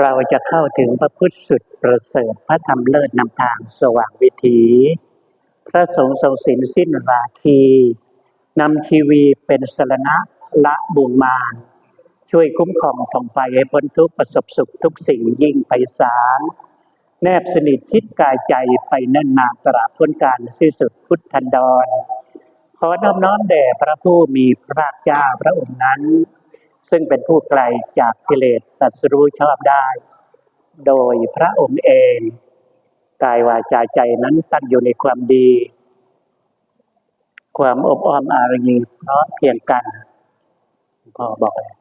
เราจะเข้าถึงพระพุทธสุดประเสริฐพระธรรมเลิศนำทางสว่างวิถี พระสงฆ์ทรงสินสิ้นราทีนำชีวีเป็นสรณะละบุญมารช่วยคุ้มครองผ่องไฟให้พ้นทุกประสบสุขทุกสิ่งยิ่งไพศาลแนบสนิทคิดกายใจไปเนิ่นนานตราบพ้นการสิ้นสุดพุทธันดร ขอน้อมน้อมแด่พระผู้มีพระภาคเจ้าพระองค์นั้น ซึ่งเป็นผู้ไกลจากกิเลสตัสรู้ชอบได้ โดยพระองค์เอง กายวาจาใจนั้นตั้งอยู่ในความดี ความอบอ้อมอารีพร้อมเพียงกันพ่อบอกเลย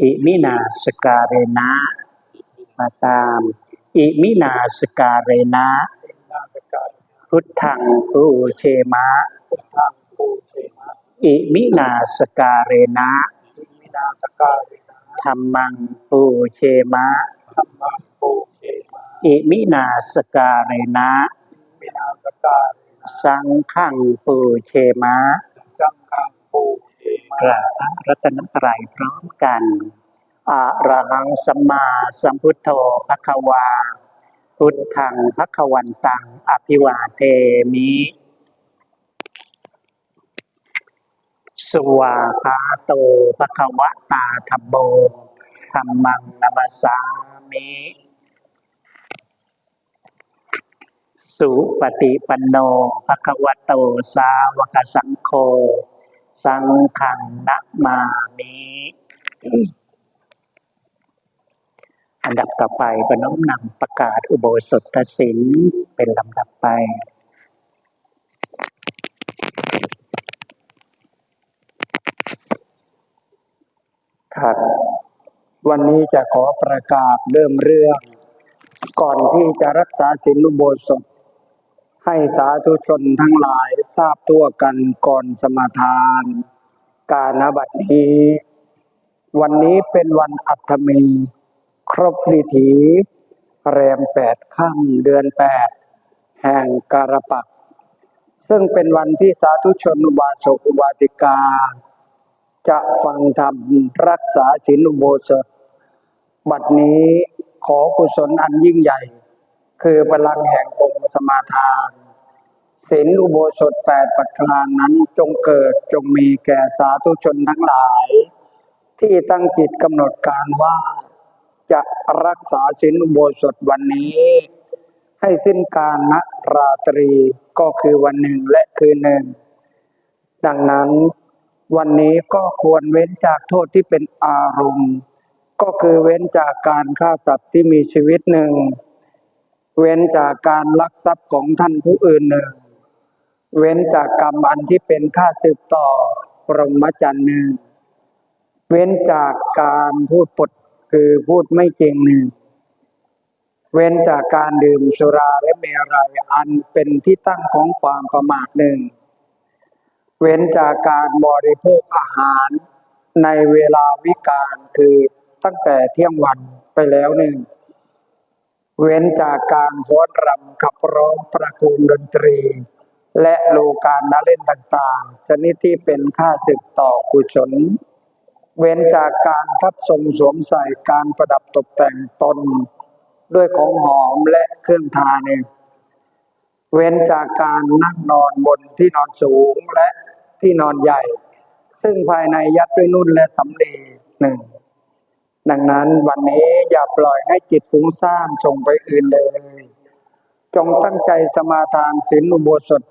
อิมินาสการเรนะมาตามอิมินาสการเรนะพุทธังปูเชมะทางปูเชมะ อิมินาสการเรนะอิมินาตการินาธรรมังปูเชมะธรรมะปูเชมะ อิมินาสการเรนะอิมินาตการินาสังฆังปูเชมะจังคังปูเชมะกราบพระรัตนตรัยพร้อมกันอะระหังสัมมาสัมพุทโธภควา พุทธังภควันตัง อภิวาเทมิ สวาคาโตภควตาธรรมโมธรรมังนามาสามิสุปฏิปันโนภควโตสาวกสังโฆ สังฆังนะมามิอันดับต่อไปก็น้อมนำประกาศอุโบสถศีลเป็นลำดับไป ครับ วันนี้จะขอประกาศเริ่มเรื่อง ก่อนที่จะรักษาศีลอุโบสถ ให้สาธุชนทั้งหลายทราบตัวกันก่อนสมาทาน การนบัดนี้ วันนี้เป็นวันอัฐมี ครบดิถีแรมแปดค่ำเดือนแปดแห่งการปัก ซึ่งเป็นวันที่สาธุชนอุบาสกอุบาสิกา จะฟังธรรมรักษาศีลอุโบสถ บัดนี้ขอกุศลอันยิ่งใหญ่ คือพลังแห่งองค์สมาทานศีลอุโบสถแปดประการนั้นจงเกิดจงมีแก่สาธุชนทั้งหลาย ที่ตั้งจิตกำหนดการว่า จะรักษาศีลอุโบสถวันนี้ ให้สิ้นการณราตรีก็คือวันหนึ่งและคืนหนึ่ง ดังนั้น วันนี้ก็ควรเว้นจากโทษที่เป็นอารมณ์ ก็คือเว้นจากการฆ่าสัตว์ที่มีชีวิตหนึ่ง เว้นจากการลักทรัพย์ของท่านผู้อื่นหนึ่ง เว้นจากกรรมอันที่เป็นค่าสืบต่อปรมจรรย์หนึ่ง เว้นจากการพูดปดคือพูดไม่จริงหนึ่ง เว้นจากการดื่มสุราและเมรัยอันเป็นที่ตั้งของความประมาทหนึ่ง เว้นจากการบริโภคอาหารในเวลาวิกาลคือตั้งแต่เที่ยงวันไปแล้วหนึ่ง เว้นจากการฟ้อนรำขับร้องประโคมดนตรี และโลการนเล่นต่างๆ ชนิดที่เป็นค่าศึกต่อกุศล เว้นจากการทัดทรงสวมใส่การประดับตกแต่งตน ด้วยของหอมและเครื่องทาเนี่ยเว้นจากการนั่งนอนบนที่นอนสูงและ ที่นอนใหญ่ ซึ่งภายในยัดด้วยนุ่นและสำลีหนึ่งดังนั้นวันนี้อย่าปล่อยให้จิตฟุ้งซ่านส่งไปอื่นเลย จงตั้งใจสมาทานศีลอุโบสถ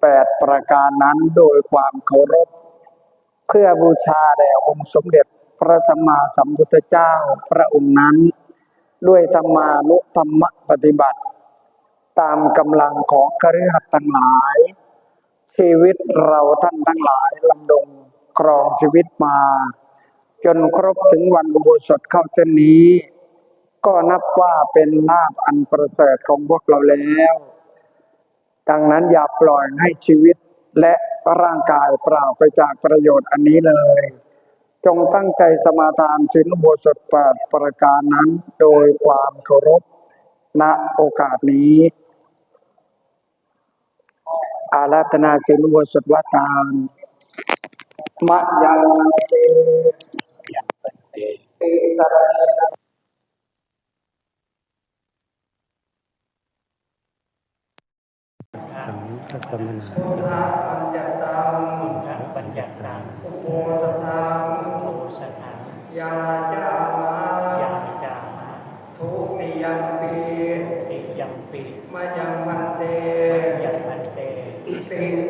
แปดประการนั้นโดยความเคารพ เพื่อบูชาแด่องค์สมเด็จพระสัมมาสัมพุทธเจ้าพระองค์นั้น ด้วยธรรมานุธรรมปฏิบัติ ตามกำลังของคฤหัสถ์ทั้งหลาย ชีวิตเราท่านทั้งหลายลำดงครองชีวิตมา จนครบถึงวันอุโบสถเข้าเช่นนี้ ก็นับว่าเป็นลาภอันประเสริฐของพวกเราแล้ว ดังนั้นอย่าปล่อยให้ชีวิตและร่างกายเปล่าไปจากประโยชน์อันนี้เลย จงตั้งใจสมาทานศีลอุโบสถแปดประการนั้นโดยความเคารพณโอกาสนี้ อาตนาสิลุวสุวัตามมะยังเตเตตระ สังฆสมนาโมทะปัญญาตังพุทธปัญญาตังโมทะตังโมสถังยาจามายาจามะทุติยัมปีติยัมปีมายังมัน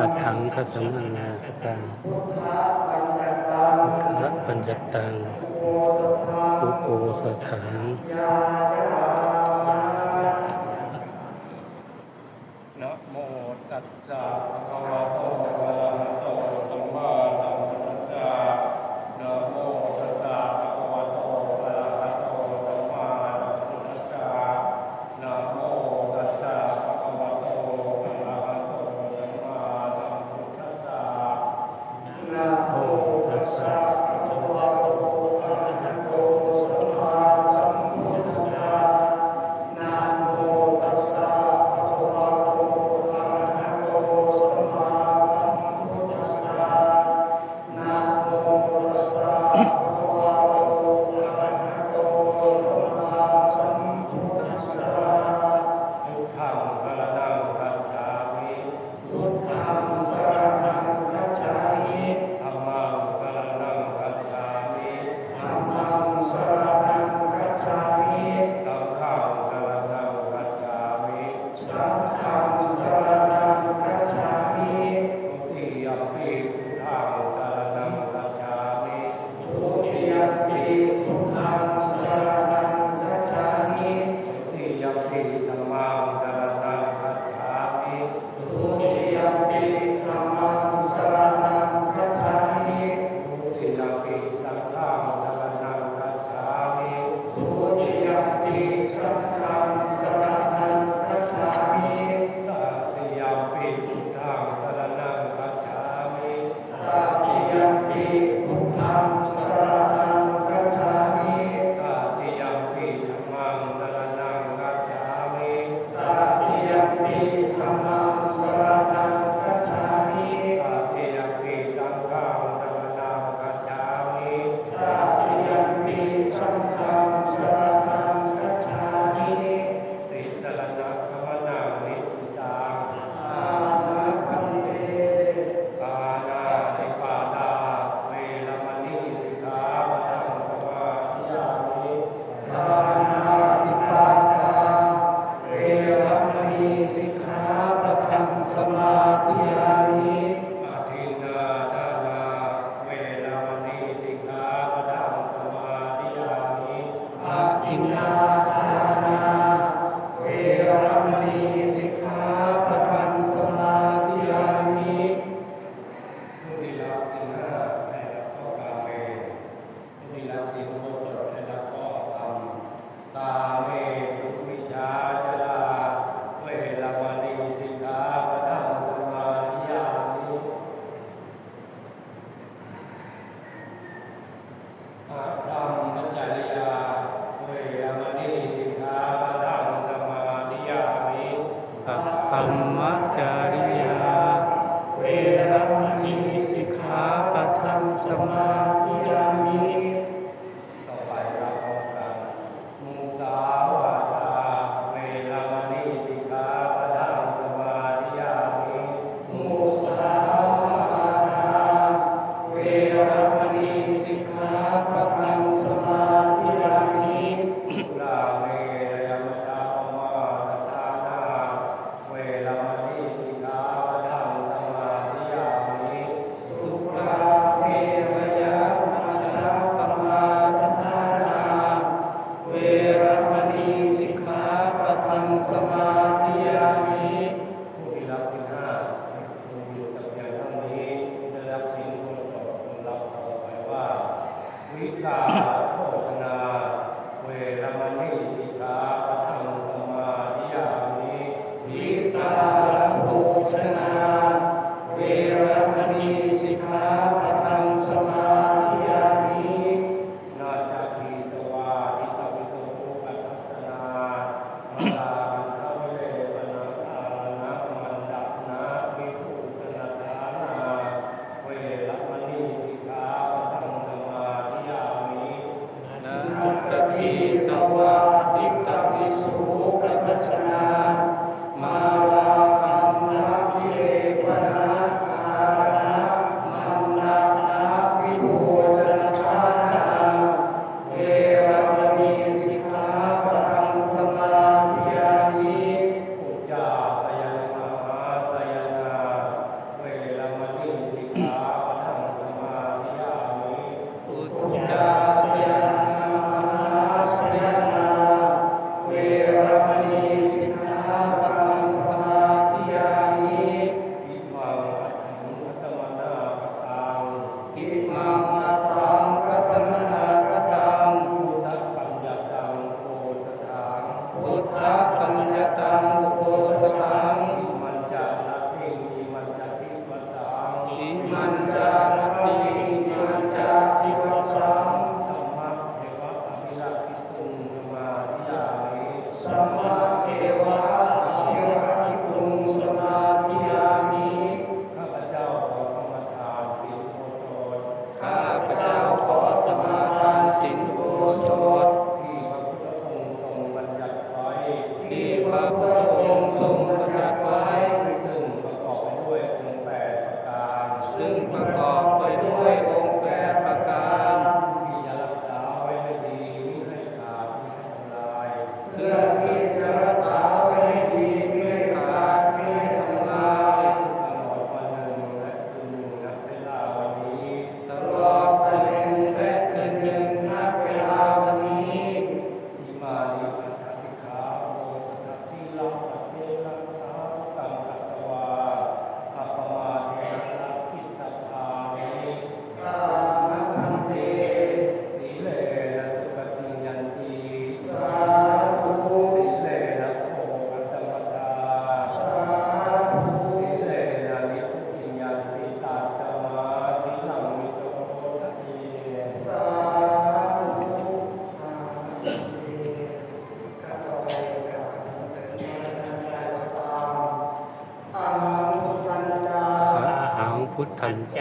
อัตถังขสัมมังนาคตังพุทธะปัญจตังอุโกสถัง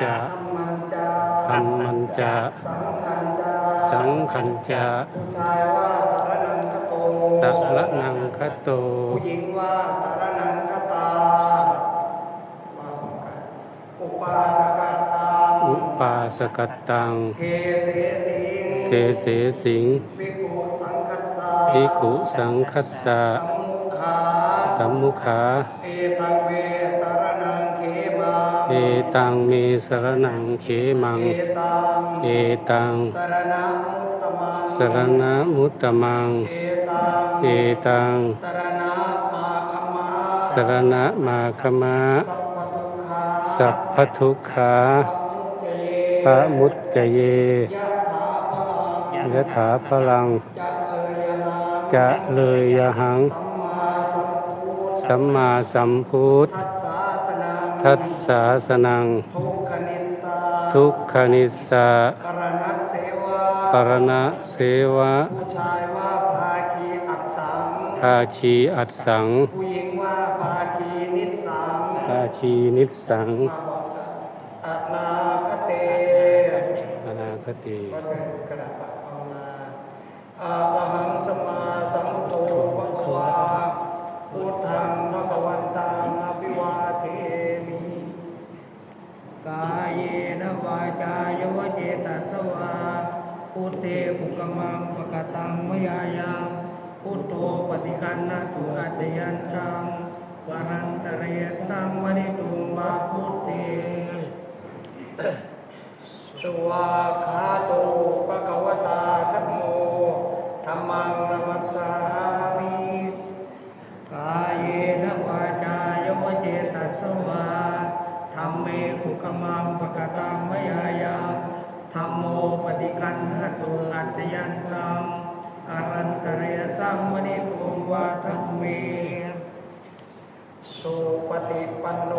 จะธรรมัญจะสังขัญจะสาระนังคโตผู้หญิงว่าสารนังคตาอุปาสกตังอุปาสกตังเทเสสิงภิกขุสังคัสสะสัมมุขา เอตังเมสรนังเขมัง เอตังสรณมุตตมัง เอตังสรณมาคมะ สัพพทุกขาพระมุตกเยยะถาพลัง จะเลยยหัง สัมมาสัมพุทธ ทัสสาสนัง ทุกขนิสาปรณะเสวะภาชีอัดสังภาชีนิสังอนาคติอหัง วาพุเตอุกมังปะกตังมยายาพุทโธปฏิคันนาตุอัตยันตัง ฏิปันโน